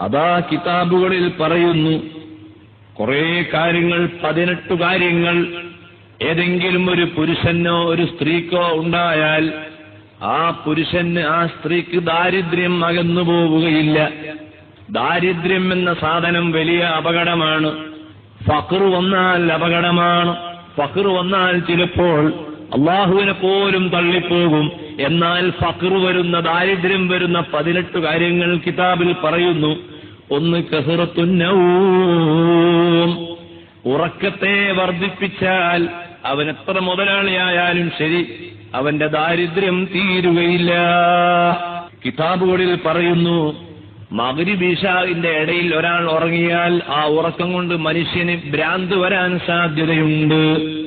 അതാ കിതാബുകളിൽ പറയുന്നു കുറെ കാര്യങ്ങൾ പതിനെട്ട് കാര്യങ്ങൾ ഏതെങ്കിലും ഒരു പുരുഷനോ ഒരു സ്ത്രീക്കോ ഉണ്ടായാൽ ആ പുരുഷന് ആ സ്ത്രീക്ക് ദാരിദ്ര്യം അകന്നു പോവുകയില്ല. ദാരിദ്ര്യം എന്ന സാധനം വലിയ അപകടമാണ്. ഫഖർ വന്നാൽ അപകടമാണ്. ഫഖർ വന്നാൽ ചിലപ്പോൾ അള്ളാഹുവിനെ പോലും തള്ളിപ്പോകും. എന്നാൽ ഫക്ർ വരുന്ന ദാരിദ്ര്യം വരുന്ന പതിനെട്ട് കാര്യങ്ങൾ കിതാബിൽ പറയുന്നു. ഒന്ന് കസറത്തുന്നവും ഉറക്കത്തെ വർദ്ധിപ്പിച്ചാൽ അവൻ എത്ര മുതലാളിയായാലും ശരി അവന്റെ ദാരിദ്ര്യം തീരുകയില്ല. കിതാബുകളിൽ പറയുന്നു മകരിബീഷാവിന്റെ ഇടയിൽ ഒരാൾ ഉറങ്ങിയാൽ ആ ഉറക്കം കൊണ്ട് മനുഷ്യന് ഭ്രാന്ത് വരാൻ സാധ്യതയുണ്ട്.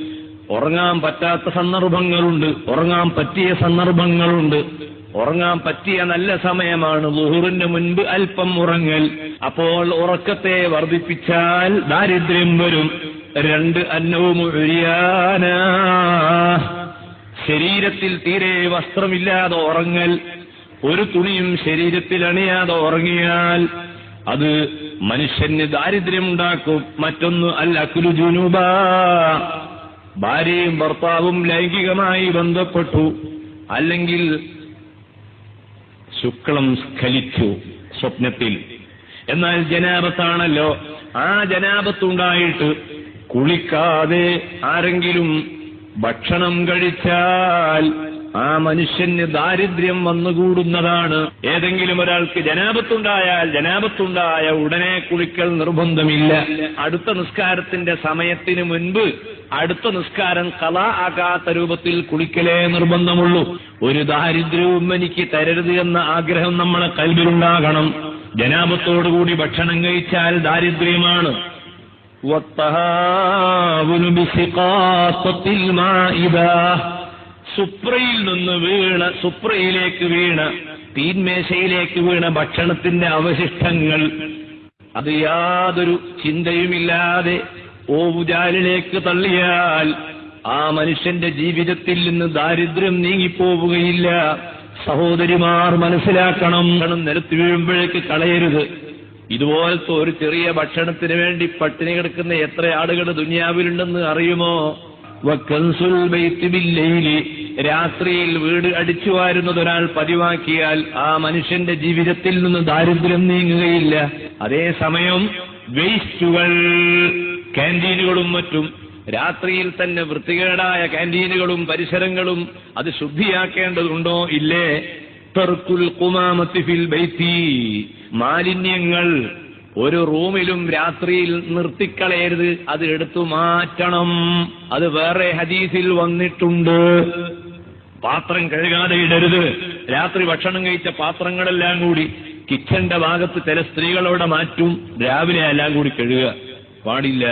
ഉറങ്ങാൻ പറ്റാത്ത സന്ദർഭങ്ങളുണ്ട്. ഉറങ്ങാൻ പറ്റിയ സന്ദർഭങ്ങളുണ്ട്. ഉറങ്ങാൻ പറ്റിയ നല്ല സമയമാണ് ലുഹുറിന് മുൻപ് അല്പം ഉറങ്ങൽ. അപ്പോൾ ഉറക്കത്തെ വർദ്ധിപ്പിച്ചാൽ ദാരിദ്ര്യം വരും. രണ്ട് അന്നവും ഒഴിയാന ശരീരത്തിൽ തീരെ വസ്ത്രമില്ലാതെ ഉറങ്ങൽ. ഒരു തുണിയും ശരീരത്തിൽ അണിയാതെ ഉറങ്ങിയാൽ അത് മനുഷ്യന് ദാരിദ്ര്യമുണ്ടാക്കും. മറ്റൊന്ന് അല്ല കുരുജുനുബാ ജുനൂബ ഭാര്യയും ഭർത്താവും ലൈംഗികമായി ബന്ധപ്പെട്ടു. അല്ലെങ്കിൽ ശുക്ലം സ്ഖലിച്ചു സ്വപ്നത്തിൽ. എന്നാൽ ജനാപത്താണല്ലോ ആ ജനാപത്തുണ്ടായിട്ട് കുളിക്കാതെ ആരെങ്കിലും ഭക്ഷണം കഴിച്ചാൽ ആ മനുഷ്യന് ദാരിദ്ര്യം വന്നുകൂടുന്നതാണ്. ഏതെങ്കിലും ഒരാൾക്ക് ജനാപത്തുണ്ടായാൽ ജനാപത്തുണ്ടായ ഉടനെ കുളിക്കൽ നിർബന്ധമില്ല. അടുത്ത നിസ്കാരത്തിന്റെ സമയത്തിന് മുൻപ് അടുത്ത നിസ്കാരം കല ആകാത്ത രൂപത്തിൽ കുളിക്കലേ നിർബന്ധമുള്ളൂ. ഒരു ദാരിദ്ര്യവും എനിക്ക് തരരുത് എന്ന ആഗ്രഹം നമ്മളെ കൽവിലുണ്ടാകണം. ജനാപത്തോടുകൂടി ഭക്ഷണം കഴിച്ചാൽ ദാരിദ്ര്യമാണ്. സുപ്രയിൽ നിന്ന് വീണ സുപ്രയിലേക്ക് വീണ തീന്മേശയിലേക്ക് വീണ ഭക്ഷണത്തിന്റെ അവശിഷ്ടങ്ങൾ. അത് യാതൊരു ചിന്തയുമില്ലാതെ ഓവുചാലിലേക്ക് തള്ളിയാൽ ആ മനുഷ്യന്റെ ജീവിതത്തിൽ നിന്ന് ദാരിദ്ര്യം നീങ്ങിപ്പോവുകയില്ല. സഹോദരിമാർ മനസ്സിലാക്കണം. നിരത്തി വീഴുമ്പോഴേക്ക് കളയരുത്. ഇതുപോലത്തെ ഒരു ചെറിയ ഭക്ഷണത്തിന് വേണ്ടി പട്ടിണി കിടക്കുന്ന എത്ര ആളുകൾ ദുനിയാവിലുണ്ടെന്ന് അറിയുമോ? വക്കൻസുൽ രാത്രിയിൽ വീട് അടിച്ചു വാരുന്നത് ഒരാൾ പതിവാക്കിയാൽ ആ മനുഷ്യന്റെ ജീവിതത്തിൽ നിന്ന് ദാരിദ്ര്യം നീങ്ങുകയില്ല. അതേസമയം വേസ്റ്റുകൾ. ക്യാന്റീനുകളും മറ്റും രാത്രിയിൽ തന്നെ വൃത്തികേടായ ക്യാന്റീനുകളും പരിസരങ്ങളും അത് ശുദ്ധിയാക്കേണ്ടതുണ്ടോ? ഇല്ലേ. തർക്കുൽ കുമാമത്തിഫിൽ ബൈത്തി. മാലിന്യങ്ങൾ ഒരു റൂമിലും രാത്രിയിൽ നിർത്തിക്കളയരുത്. അത് എടുത്തു മാറ്റണം. അത് വേറെ ഹദീസിൽ വന്നിട്ടുണ്ട്. പാത്രം കഴുകാതെ ഇടരുത്. രാത്രി ഭക്ഷണം കഴിച്ച പാത്രങ്ങളെല്ലാം കൂടി കിച്ചന്റെ ഭാഗത്ത് ചില സ്ത്രീകളോടെ മാറ്റും. രാവിലെ എല്ലാം കൂടി കഴുകുക. പാടില്ല.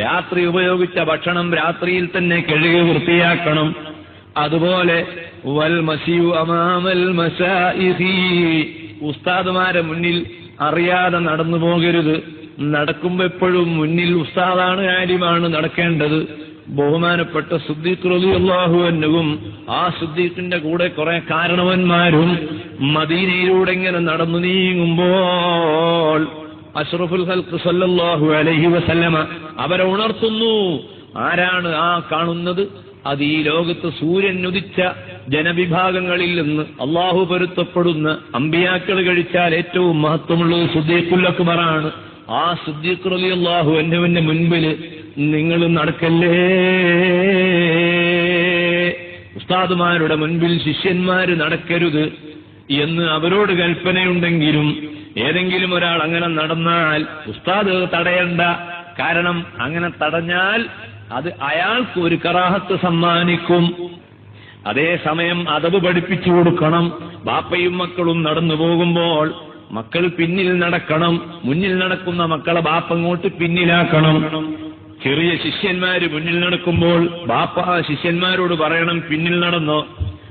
രാത്രി ഉപയോഗിച്ച ഭക്ഷണം രാത്രിയിൽ തന്നെ കഴുകി വൃത്തിയാക്കണം. അതുപോലെ വൽ മസിയു അമാമൽ ഉസ്താദുമാരെ മുന്നിൽ അറിയാതെ നടന്നു പോകരുത്. നടക്കുമ്പോ എപ്പോഴും മുന്നിൽ ഉസ്താദാണ് കാര്യമാണ് നടക്കേണ്ടത്. ബഹുമാനപ്പെട്ട സുദ്ദീഖ് അൻഹുവും ആ സുദ്ദീഖിന്റെ കൂടെ കുറെ കാരണവന്മാരും മദീനയിലൂടെ ഇങ്ങനെ നടന്നു നീങ്ങുമ്പോൾ അഷ്റഫുൽ ഹൽക്ക് സല്ലല്ലാഹു അലൈഹി വസല്ലമ അവരെ ഉണർത്തുന്നു. ആരാണ് ആ കാണുന്നത്? അത് ഈ ലോകത്ത് സൂര്യൻ ഉദിച്ച ജനവിഭാഗങ്ങളിൽ നിന്ന് അള്ളാഹു പൊരുത്തപ്പെടുന്ന അമ്പിയാക്കൾ കഴിച്ചാൽ ഏറ്റവും മഹത്വമുള്ളത് സുദ്ദീഖുൽ അക്ബറാണ്. ആ സുദ്ദീഖ് അള്ളാഹു അൻഹുവിന്റെ മുൻപിൽ നിങ്ങൾ നടക്കല്ലേ? ഉസ്താദുമാരുടെ മുൻപിൽ ശിഷ്യന്മാര് നടക്കരുത് എന്ന് അവരോട് കൽപ്പനയുണ്ടെങ്കിലും ഏതെങ്കിലും ഒരാൾ അങ്ങനെ നടന്നാൽ ഉസ്താദ് തടയണ്ട. കാരണം അങ്ങനെ തടഞ്ഞാൽ അത് അയാൾക്ക് ഒരു കറാഹത്ത് സമ്മാനിക്കും. അതേസമയം അതവ് പഠിപ്പിച്ചു കൊടുക്കണം. ബാപ്പയും മക്കളും നടന്നു പോകുമ്പോൾ മക്കൾ പിന്നിൽ നടക്കണം. മുന്നിൽ നടക്കുന്ന മക്കളെ ബാപ്പ അങ്ങോട്ട് പിന്നിലാക്കണം. ചെറിയ ശിഷ്യന്മാര് മുന്നിൽ നടക്കുമ്പോൾ ബാപ്പ ശിഷ്യന്മാരോട് പറയണം പിന്നിൽ നടന്നോ?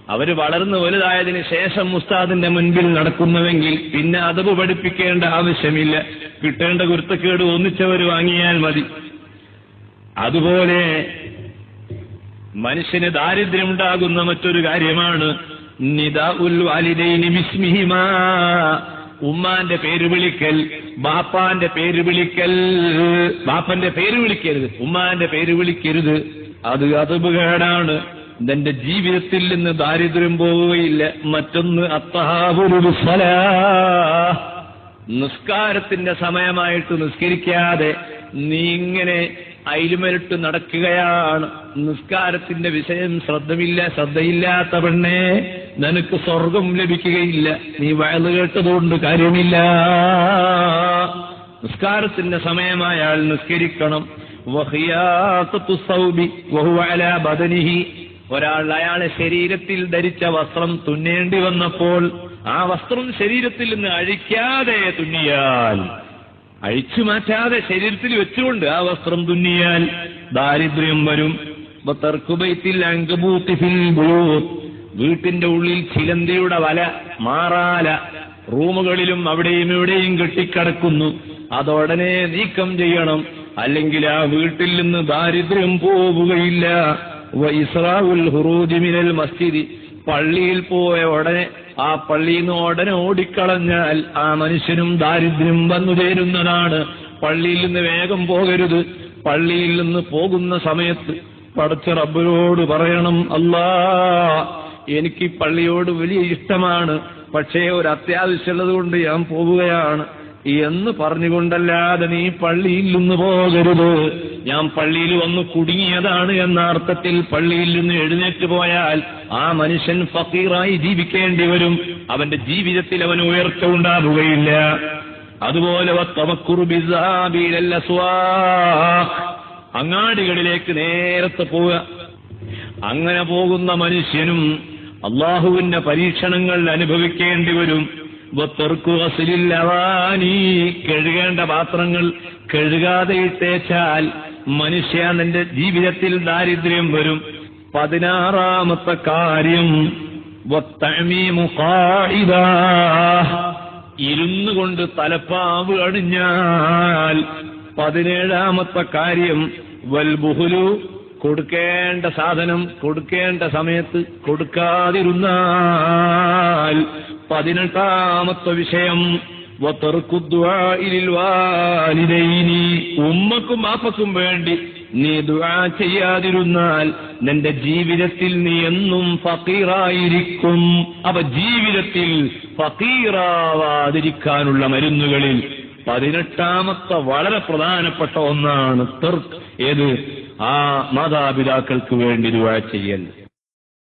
അവർ വളർന്നു വലുതായതിനു ശേഷം ഉസ്താദിന്റെ മുൻപിൽ നടക്കുന്നുവെങ്കിൽ പിന്നെ അതവ് പഠിപ്പിക്കേണ്ട ആവശ്യമില്ല. കിട്ടേണ്ട കുരുത്തക്കേട് ഒന്നിച്ചവർ വാങ്ങിയാൽ മതി. അതുപോലെ മനുഷ്യന് ദാരിദ്ര്യമുണ്ടാകുന്ന മറ്റൊരു കാര്യമാണ്. നിദാ ഉൽ വാലിദൈനി ബിസ്മിഹിമാ. ഉമ്മാന്റെ പേര് വിളിക്കൽ ബാപ്പാന്റെ പേര് വിളിക്കൽ. ബാപ്പന്റെ പേര് വിളിക്കരുത് ഉമ്മാന്റെ പേര് വിളിക്കരുത്. അത് അതുപകേടാണ് ഇതെന്റെ ജീവിതത്തിൽ നിന്ന് ദാരിദ്ര്യം പോവുകയില്ല. മറ്റൊന്ന് അത്തഹാബുരു നിസ്കാരത്തിന്റെ സമയമായിട്ട് നിസ്കരിക്കാതെ നീ ഇങ്ങനെ അയിലുമലിട്ട് നടക്കുകയാണ്. നിസ്കാരത്തിന്റെ വിഷയം ശ്രദ്ധമില്ല ശ്രദ്ധയില്ലാത്ത പെണ്ണേ നിനക്ക് സ്വർഗം ലഭിക്കുകയില്ല. നീ വയൽ കേട്ടതുകൊണ്ട് കാര്യമില്ല. നിസ്കാരത്തിന്റെ സമയമായാൽ നിസ്കരിക്കണം. വഹിയാത്തു സൗബി വഹുവ അലാ ബദനിഹി. ഒരാൾ അയാളെ ശരീരത്തിൽ ധരിച്ച വസ്ത്രം തുന്നേണ്ടി വന്നപ്പോൾ ആ വസ്ത്രം ശരീരത്തിൽ നിന്ന് അഴിക്കാതെ തുന്നിയാൽ അഴിച്ചു മാറ്റാതെ ശരീരത്തിൽ വെച്ചുകൊണ്ട് ആ വസ്ത്രം തുന്നിയാൽ ദാരിദ്ര്യം വരും. വീട്ടിന്റെ ഉള്ളിൽ ചിലന്തിയുടെ വല മാറാല റൂമുകളിലും അവിടെയും ഇവിടെയും കെട്ടിക്കിടക്കുന്നു. അതോടനെ നീക്കം ചെയ്യണം. അല്ലെങ്കിൽ ആ വീട്ടിൽ നിന്ന് ദാരിദ്ര്യം പോവുകയില്ല. വൈസ്രാവുൽ ഹുറൂജി മിനൽ മസ്ജിദി. പള്ളിയിൽ പോയ ഉടനെ ആ പള്ളിയിൽ നിന്ന് ഉടനെ ഓടിക്കളഞ്ഞാൽ ആ മനുഷ്യനും ദാരിദ്ര്യം വന്നു ചേരുന്നതാണ്. പള്ളിയിൽ നിന്ന് വേഗം പോകരുത്. പള്ളിയിൽ നിന്ന് പോകുന്ന സമയത്ത് പടച്ച റബ്ബിനോട് പറയണം അല്ലാ എനിക്ക് പള്ളിയോട് വലിയ ഇഷ്ടമാണ്. പക്ഷേ ഒരു അത്യാവശ്യമുള്ളത് കൊണ്ട് ഞാൻ പോവുകയാണ്. എന്ന് പറഞ്ഞുകൊണ്ടല്ലാതെ നീ പള്ളിയിൽ നിന്ന് പോകരുത്. ഞാൻ പള്ളിയിൽ വന്ന് കുടുങ്ങിയതാണ് എന്ന അർത്ഥത്തിൽ പള്ളിയിൽ നിന്ന് എഴുന്നേറ്റ് പോയാൽ ആ മനുഷ്യൻ ഫക്കീറായി ജീവിക്കേണ്ടി വരും. അവന്റെ ജീവിതത്തിൽ അവന് ഉയർച്ച ഉണ്ടാവുകയില്ല. അതുപോലെ അങ്ങാടികളിലേക്ക് നേരത്തെ പോവുക. അങ്ങനെ പോകുന്ന മനുഷ്യനും അള്ളാഹുവിന്റെ പരീക്ഷണങ്ങൾ അനുഭവിക്കേണ്ടി വരും. കഴുകേണ്ട പാത്രങ്ങൾ കഴുകാതെ ഇട്ടേച്ചാൽ മനുഷ്യ നിന്റെ ജീവിതത്തിൽ ദാരിദ്ര്യം വരും പതിനാറാമത്തെ കാര്യം. ഇരുന്നു കൊണ്ട് തലപ്പാവ് അണിഞ്ഞാൽ പതിനേഴാമത്തെ കാര്യം വൽബുഹുലു കൊടുക്കേണ്ട സാധനം കൊടുക്കേണ്ട സമയത്ത് കൊടുക്കാതിരുന്നാൽ പതിനെട്ടാമത്തെ വിഷയം ഉമ്മക്കും മാപ്പക്കും വേണ്ടി നീ ദുആ ചെയ്യാതിരുന്നാൽ നിന്റെ ജീവിതത്തിൽ നീ എന്നും ഫക്കീറായിരിക്കും. അവ ജീവിതത്തിൽ ഫക്കീറാവാതിരിക്കാനുള്ള മരുന്നുകളിൽ പതിനെട്ടാമത്തെ വളരെ പ്രധാനപ്പെട്ട ഒന്നാണ് തെർക്ക് ഏത്? ആ മാതാപിതാക്കൾക്ക് വേണ്ടി ദുആ ചെയ്യൽ.